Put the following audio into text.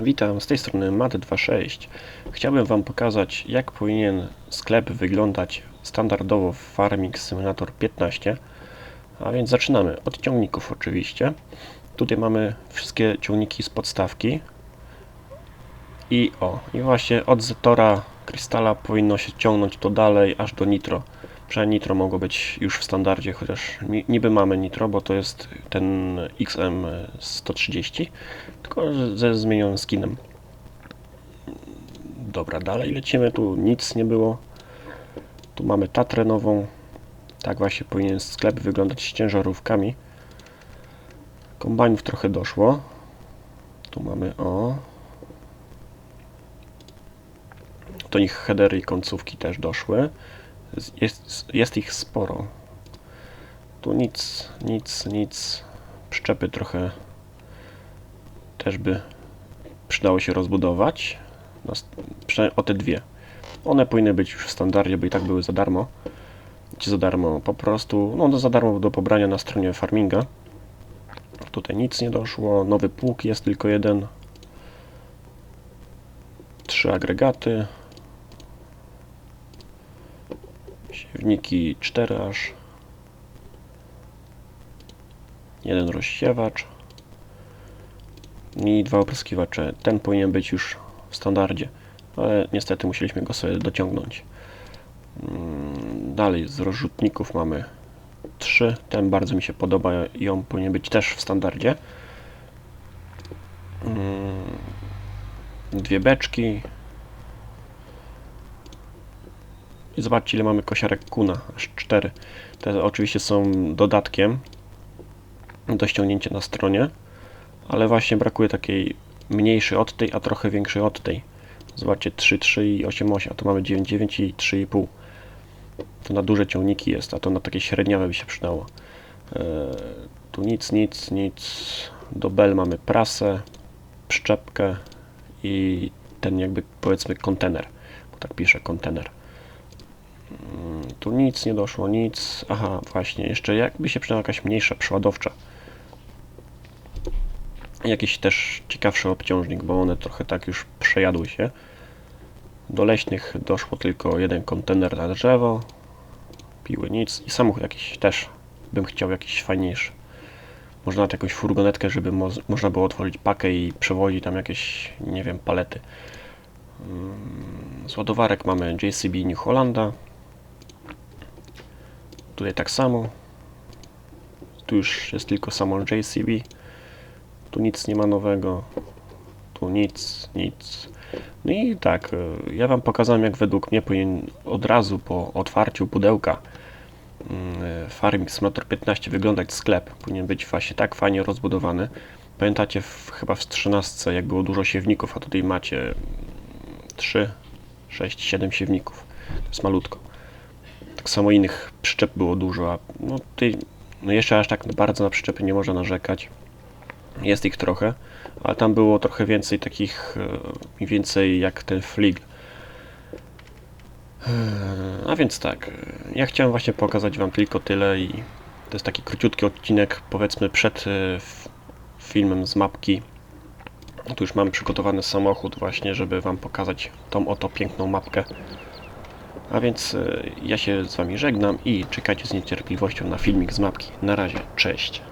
Witam, z tej strony Mat26. Chciałbym Wam pokazać, jak powinien sklep wyglądać standardowo w Farming Simulator 15. A więc zaczynamy od ciągników oczywiście. Tutaj mamy wszystkie ciągniki z podstawki. I o, i właśnie od Zetora Krystala powinno się ciągnąć to dalej, aż do Nitro. Przynajmniej Nitro mogło być już w standardzie, chociaż ni- niby mamy Nitro, bo to jest ten XM130, tylko ze zmienionym skinem. Dobra, dalej lecimy, tu nic nie było. Tu mamy Tatrę nową. Tak właśnie powinien sklep wyglądać z ciężarówkami. Kombajnów trochę doszło. Tu mamy o. Do nich headery i końcówki też doszły. Jest, jest ich sporo. Tu nic, nic, nic. Przyczepy trochę też by przydało się rozbudować. No, o te dwie. One powinny być już w standardzie, bo i tak były za darmo. Czy za darmo po prostu, no to za darmo do pobrania na stronie farminga. Tutaj nic nie doszło. Nowy pług jest tylko jeden. Trzy agregaty. Siewniki cztery aż. Jeden rozsiewacz. I dwa opryskiwacze. Ten powinien być już w standardzie, ale niestety musieliśmy go sobie dociągnąć. Mm, Dalej z rozrzutników mamy trzy. Ten bardzo mi się podoba i on powinien być też w standardzie. Mm, Dwie beczki. I zobaczcie ile mamy kosiarek kuna, aż cztery. Te oczywiście są dodatkiem do ściągnięcia na stronie ale właśnie brakuje takiej mniejszej od tej, a trochę większej od tej. Zobaczcie 3,3 i 8,8, a tu mamy 9,9 i 3,5. To na duże ciągniki jest, a to na takie średniawe by się przydało. Eee, tu nic, nic, nic. Do bel mamy prasę, przyczepkę i ten jakby powiedzmy kontener, bo tak pisze kontener. Mm, Tu nic nie doszło, nic. Aha, właśnie, jeszcze jakby się przydała jakaś mniejsza przeładowcza jakiś też ciekawszy obciążnik, bo one trochę tak już przejadły się. Do leśnych doszło tylko jeden kontener na drzewo, piły nic i samochód jakiś też bym chciał jakiś fajniejszy. Można nawet jakąś furgonetkę, żeby mo można było otworzyć pakę i przewozić tam jakieś, nie wiem, palety. Mm, Z ładowarek mamy JCB New Hollanda. Tutaj tak samo. Tu już jest tylko samo JCB. Tu nic nie ma nowego. Tu nic, nic. No i tak, y, ja Wam pokazałem, jak według mnie powinien od razu po otwarciu pudełka mm, y, Farming Simulator 15 wyglądać sklep. Powinien być właśnie tak fajnie rozbudowany. Pamiętacie w, chyba w 13 jak było dużo siewników, a tutaj macie mm, 3, 6, 7 siewników. To jest malutko. Tak samo innych przyczep było dużo, a no no jeszcze aż tak bardzo na przyczepy nie można narzekać. Jest ich trochę, ale tam było trochę więcej takich, e, mniej więcej jak ten flig. E, A więc tak, e, ja chciałem właśnie pokazać Wam tylko tyle i to jest taki króciutki odcinek, powiedzmy przed e, filmem z mapki. Tu już mam przygotowany samochód właśnie, żeby Wam pokazać tą oto piękną mapkę. A więc e, ja się z Wami żegnam i czekajcie z niecierpliwością na filmik z mapki. Na razie, cześć.